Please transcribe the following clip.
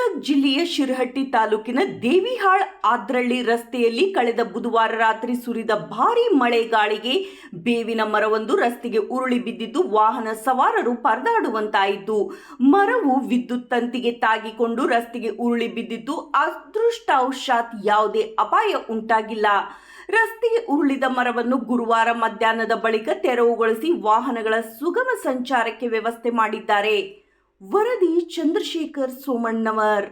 ಗದಗ ಜಿಲ್ಲೆಯ ಶಿರಹಟ್ಟಿ ತಾಲೂಕಿನ ದೇವಿಹಾಳ್ ಆದ್ರಳ್ಳಿ ರಸ್ತೆಯಲ್ಲಿ ಕಳೆದ ಬುಧವಾರ ರಾತ್ರಿ ಸುರಿದ ಭಾರೀ ಮಳೆ ಗಾಳಿಗೆ ಬೇವಿನ ಮರವೊಂದು ರಸ್ತೆಗೆ ಉರುಳಿ ಬಿದ್ದಿದ್ದು ವಾಹನ ಸವಾರರು ಪರದಾಡುವಂತಾಯಿತು. ಮರವು ವಿದ್ಯುತ್ ತಂತಿಗೆ ತಾಗಿಕೊಂಡು ರಸ್ತೆಗೆ ಉರುಳಿ ಬಿದ್ದಿದ್ದು ಅದೃಷ್ಟವಶಾತ್ ಯಾವುದೇ ಅಪಾಯ ಉಂಟಾಗಿಲ್ಲ. ರಸ್ತೆಗೆ ಉರುಳಿದ ಮರವನ್ನು ಗುರುವಾರ ಮಧ್ಯಾಹ್ನದ ಬಳಿಕ ತೆರವುಗೊಳಿಸಿ ವಾಹನಗಳ ಸುಗಮ ಸಂಚಾರಕ್ಕೆ ವ್ಯವಸ್ಥೆ ಮಾಡಿದ್ದಾರೆ. ವರದಿ ಚಂದ್ರಶೇಖರ್ ಸೋಮಣ್ಣವರ್